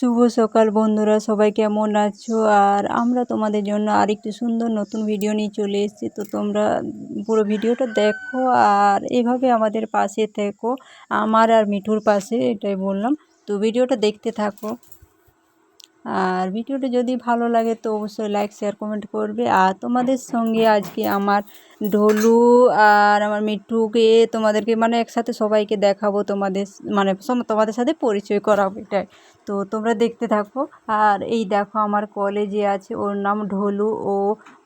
শুভ সকাল বন্ধুরা, সবাই কেমন আছো? আর আমরা তোমাদের জন্য আরেকটি সুন্দর নতুন ভিডিও নিয়ে চলে এসেছি। তো তোমরা পুরো ভিডিওটা দেখো আর এভাবে আমাদের পাশে থেকো, আমার আর মিঠুর পাশে, এটাই বললাম। তো ভিডিওটা দেখতে থাকো। আর ভিডিওটা যদি ভালো লাগে তো অবশ্যই লাইক শেয়ার কমেন্ট করবে। আর তোমাদের সঙ্গে আজকে আমার ঢোলু আর আমার মিঠুকে তোমাদেরকে মানে একসাথে সবাইকে দেখাবো, তোমাদের মানে তোমাদের সাথে পরিচয় করাবো এটাই। তো তোমরা দেখতে থাকো। আর এই দেখো আমার কলেজে আছে, ওর নাম ঢোলু। ও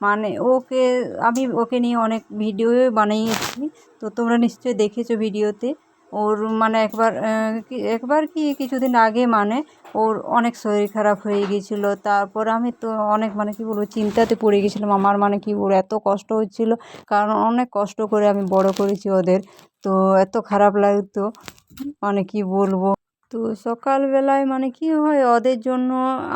মানে ওকে, আমি ওকে নিয়ে অনেক ভিডিও বানিয়েছি। তো তোমরা নিশ্চয়ই দেখেছ ভিডিওতে ওর মানে একবার একবার কি কিছুদিন আগে মানে ওর অনেক শরীর খারাপ হয়ে গিয়েছিল। তারপর আমি তো অনেক মানে কি বলব, চিন্তাতে পড়ে গেছিলাম আমার মানে কি বলব এত কষ্ট হচ্ছিল। কারণ অনেক কষ্ট করে আমি বড় করেছি ওদের। তো এত খারাপ লাগতো মানে কি বলব। তো সকালবেলায় মানে কি হয়, ওদের জন্য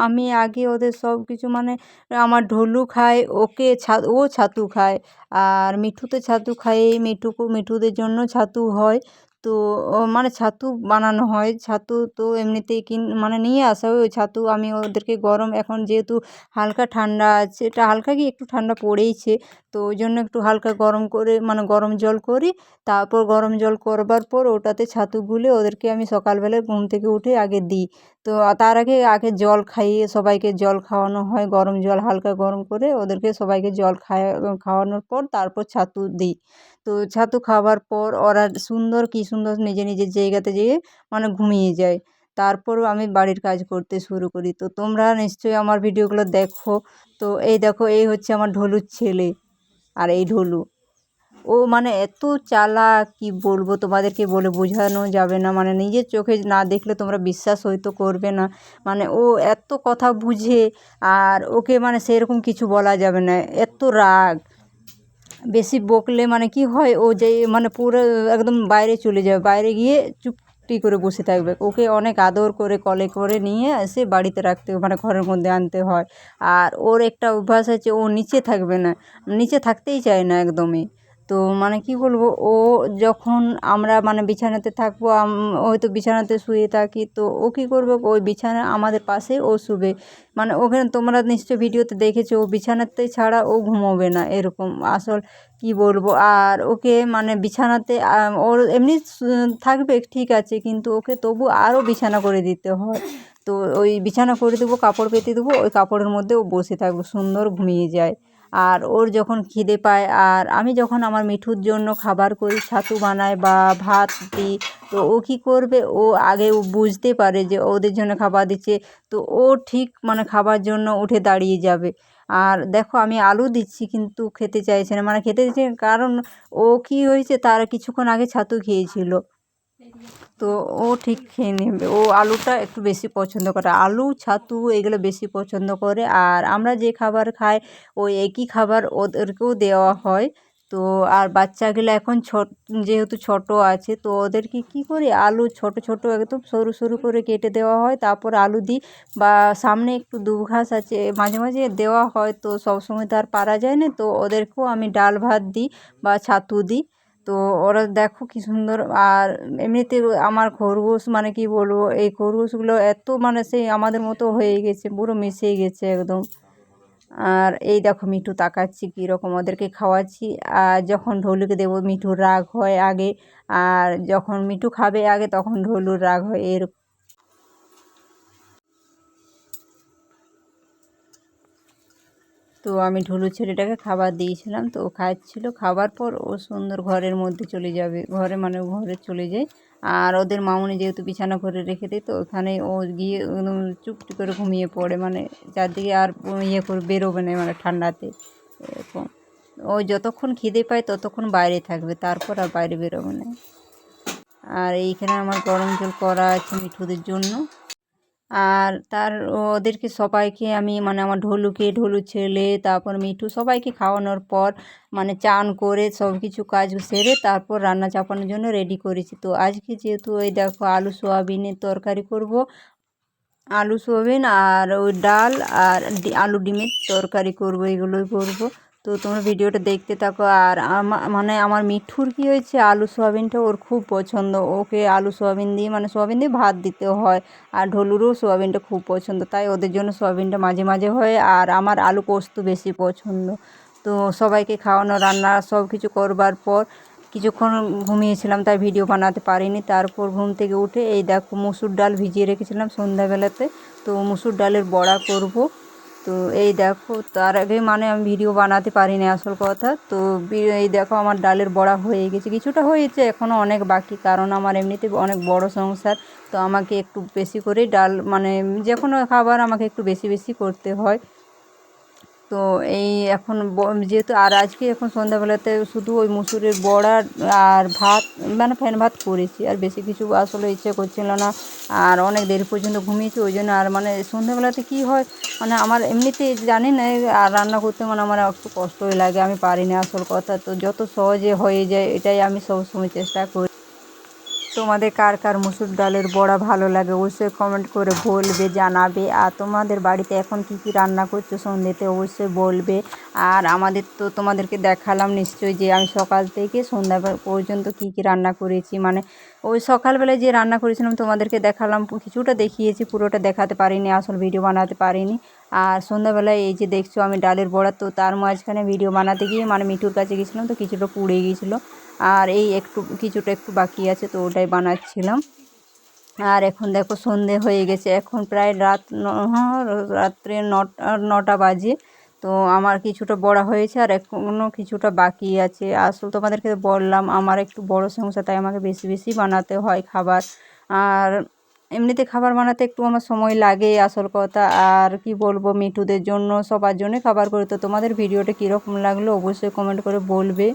আমি আগে ওদের সব কিছু মানে আমার ঢোলু খায় ওকে ছাত ও ছাতু খায়। আর মিঠু তো ছাতু খায় মিঠুকু, মিঠুদের জন্য ছাতু হয়। তো মানে ছাতু বানানো হয়। ছাতু তো এমনিতেই কিন মানে নিয়ে আসা হয়। ওই ছাতু আমি ওদেরকে গরম, এখন যেহেতু হালকা ঠান্ডা আছে, এটা হালকা কি একটু ঠান্ডা পড়েইছে, তো ওই জন্য একটু হালকা গরম করে মানে গরম জল করি। তারপর গরম জল করবার পর ওটাতে ছাতু গুলে ওদেরকে আমি সকালবেলায় ঘুম থেকে উঠে আগে দিই। তো তার আগে আগে জল খাইয়ে সবাইকে জল খাওয়ানো হয়, গরম জল হালকা গরম করে ওদেরকে সবাইকে জল খায় খাওয়ানোর পর তারপর ছাতু দিই। তো ছাতু খাওয়ার পর ওরা সুন্দর, কি সুন্দর নিজে নিজের জায়গাতে যেয়ে মানে ঘুমিয়ে যায়। তারপরও আমি বাড়ির কাজ করতে শুরু করি। তো তোমরা নিশ্চয়ই আমার ভিডিওগুলো দেখো। তো এই দেখো, এই হচ্ছে আমার ঢোলুর ছেলে। আর এই ঢোলু। ও মানে এত চালাক, কি বলব তোমাদেরকে বলে বোঝানো যাবে না। মানে নিজের চোখে না দেখলে তোমরা বিশ্বাস হয়তো করবে না। মানে ও এত কথা বুঝে আর ওকে মানে সেরকম কিছু বলা যাবে না। এত রাগ। বেশি বকলে মানে কি হয়? ও যে মানে পুরো একদম বাইরে চলে যাবে। বাইরে গিয়ে চুপটি করে বসে থাকবে। ওকে অনেক আদর করে, কলে করে নিয়ে এসে বাড়িতে রাখতে মানে ঘরের মধ্যে আনতে হয়। আর ওর একটা অভ্যাস আছে, ও নিচে থাকবে না। নিচে থাকতেই চায় না একদমই। তো মানে কি বলব, ও যখন আমরা মানে বিছানাতে থাকব হয়তো বিছানাতে শুয়ে থাকি, তো ও কী করবে? ওই বিছানা আমাদের পাশে ও শুবে। মানে ওখানে তোমরা নিশ্চয়ই ভিডিওতে দেখেছ, ও বিছানাতে ছাড়া ও ঘুমোবে না, এরকম আসল কি বলব। আর ওকে মানে বিছানাতে ওর এমনি থাকবে, ঠিক আছে, কিন্তু ওকে তবু আরও বিছানা করে দিতে হয়। তো ওই বিছানা করে দেবো, কাপড় পেতে দেবো, ওই কাপড়ের মধ্যে ও বসে থাকবে, সুন্দর ঘুমিয়ে যায়। আর ওর যখন খিদে পায়, আর আমি যখন আমার মিঠুর জন্য খাবার করি, ছাতু বানাই বা ভাত দিই, তো ও কী করবে? ও আগে ও বুঝতে পারে যে ওদের জন্য খাবার দিচ্ছে, তো ও ঠিক মানে খাবার জন্য উঠে দাঁড়িয়ে যাবে। আর দেখো, আমি আলু দিচ্ছি কিন্তু খেতে চাইছে না মানে খেতে চাইছে কারণ ও কী হয়েছে, তার কিছুক্ষণ আগে ছাতু খেয়েছিল। তো ও ঠিক খেয়ে নেবে। ও আলুটা একটু বেশি পছন্দ করে। আলু, ছাতু এগুলো বেশি পছন্দ করে। আর আমরা যে খাবার খাই ওই একই খাবার ওদেরকেও দেওয়া হয়। তো আর বাচ্চাগুলো এখন ছোট, যেহেতু ছোট আছে, তো ওদেরকে কী করি? আলু ছোট ছোট একদম সরু সরু করে কেটে দেওয়া হয়। তারপর আলু দিই। বা সামনে একটু দুব ঘাস আছে, মাঝে মাঝে দেওয়া হয়। তো সবসময় তো আর পারা যায় না। তো ওদেরকেও আমি ডাল ভাত দিই বা ছাতু দিই। তো ওরা দেখো কি সুন্দর। আর এমনিতে আমার খরগোশ মানে কি বলব, এই খরগোশগুলো এত মানে সেই আমাদের মতো হয়ে গেছে, পুরো মিশেই গেছে একদম। আর এই দেখো মিঠু তাকাচ্ছি কীরকম ওদেরকে খাওয়াচ্ছি। আর যখন ঢোলুকে দেবো মিঠুর রাগ হয় আগে, আর যখন মিঠু খাবে আগে তখন ঢোলুর রাগ হয়, এরকম তো আমি ঢুলু ছেলেটাকে খাবার দিয়েছিলাম, তো ও খাচ্ছিল। খাবার পর ও সুন্দর ঘরের মধ্যে চলে যাবে। ঘরে মানে ঘরে চলে যায়। আর ওদের মামুনি যেহেতু বিছানা করে রেখে দেয়, তো ওখানে ও গিয়ে একদম চুপটি করে ঘুমিয়ে পড়ে। মানে চারদিকে আর ইয়ে করে বেরোবে না মানে ঠান্ডাতে। এরকম। ও যতক্ষণ খিদে পায় ততক্ষণ বাইরে থাকবে, তারপর আর বাইরে বেরোবে না। আর এইখানে আমার গরম জল করা আছে মিঠুদের জন্য। আর তার ওদেরকে সবাইকে আমি মানে আমার ঢোলুকে ঢোলু ছেলে, তারপর মিঠু সবাইকে খাওয়ানোর পর মানে চান করে সব কিছু কাজ সেরে তারপর রান্না চাপানোর জন্য রেডি করেছি। তো আজকে যেহেতু ওই দেখো আলু সোয়াবিনের তরকারি করব, আলু সোয়াবিন আর ওই ডাল আর আলু ডিমের তরকারি করব, এগুলোই করব। তো তোমরা ভিডিওটা দেখতে থাকো। আর মানে আমার মিঠুর কী হয়েছে? আলু সোয়াবিনটা ওর খুব পছন্দ। ওকে আলু সোয়াবিন দিয়ে মানে সোয়াবিন দিয়ে ভাত দিতে হয়। আর ঢোলুরও সোয়াবিনটা খুব পছন্দ। তাই ওদের জন্য সোয়াবিনটা মাঝে মাঝে হয়। আর আমার আলু পোস্ত বেশি পছন্দ। তো সবাইকে খাওয়ানো, রান্না সব কিছু করবার পর কিছুক্ষণ ঘুমিয়েছিলাম, তাই ভিডিও বানাতে পারিনি। তারপর ঘুম থেকে উঠে এই দেখো, মুসুর ডাল ভিজিয়ে রেখেছিলাম সন্ধ্যাবেলাতে। তো মুসুর ডালের বড়া করব। তো এই দেখো, তার আগে মানে আমি ভিডিও বানাতে পারি না আসল কথা। তো এই দেখো আমার ডালের বড়া হয়ে গেছে। কিছুটা হয়েছে এখনও অনেক বাকি। কারণ আমার এমনিতে অনেক বড় সংসার, তো আমাকে একটু বেশি করে ডাল মানে যে কোনো খাবার আমাকে একটু বেশি বেশি করতে হয়। তো এই এখন যেহেতু আর আজকে এখন সন্ধ্যাবেলাতে শুধু ওই মুসুরের বড়া আর ভাত মানে ফ্যান ভাত করেছি। আর বেশি কিছু আসলে ইচ্ছে করছিল না। আর অনেক দেরি পর্যন্ত ঘুমিয়েছি, ওই জন্য আর মানে সন্ধ্যাবেলাতে কী হয় মানে আমার এমনিতে জানি না, আর রান্না করতে মানে আমার একটু কষ্টই লাগে, আমি পারি না আসল কথা। তো যত সহজে হয়ে যায়, এটাই আমি সবসময় চেষ্টা করি। তোমাদের কার কার মুসুর ডালের বড়া ভালো লাগে? অবশ্যই কমেন্ট করে বলবে, জানাবে। আর তোমাদের বাড়িতে এখন কী কী রান্না করছ সন্ধ্যেতে অবশ্যই বলবে। আর আমাদের তো তোমাদেরকে দেখালাম নিশ্চয়ই যে আমি সকাল থেকে সন্ধ্যা পর্যন্ত কী কী রান্না করেছি। মানে ওই সকালবেলায় যে রান্না করেছিলাম তোমাদেরকে দেখালাম, কিছুটা দেখিয়েছি, পুরোটা দেখাতে পারিনি, আসল ভিডিও বানাতে পারিনি। আর সন্ধ্যাবেলায় এই যে দেখছ আমি ডালের বড়া, তো তার মাঝখানে ভিডিও বানাতে গিয়ে মানে মিঠুর কাছে গেছিলাম, তো কিছুটা পুড়ে গিয়েছিল আর এই একটু, কিছুটা একটু বাকি আছে তো ওটাই বানাচ্ছিলাম। আর এখন দেখো সন্ধে হয়ে গেছে, এখন প্রায় রাত রাত্রে নটা নটা বাজে। তো আমার কিছুটা বড়া হয়েছে আর এখনও কিছুটা বাকি আছে। আসল তোমাদেরকে বললাম, আমার একটু বড় সংসার তাই আমাকে বেশি বেশি বানাতে হয় খাবার। আর এমনিতে খাবার বানাতে একটু আমার সময় লাগে, আসল কথা। আর কি বলব, মিঠুদের জন্য, সবার জন্য খাবার করি। তো তোমাদের ভিডিওটা কীরকম লাগল অবশ্যই কমেন্ট করে বলবে।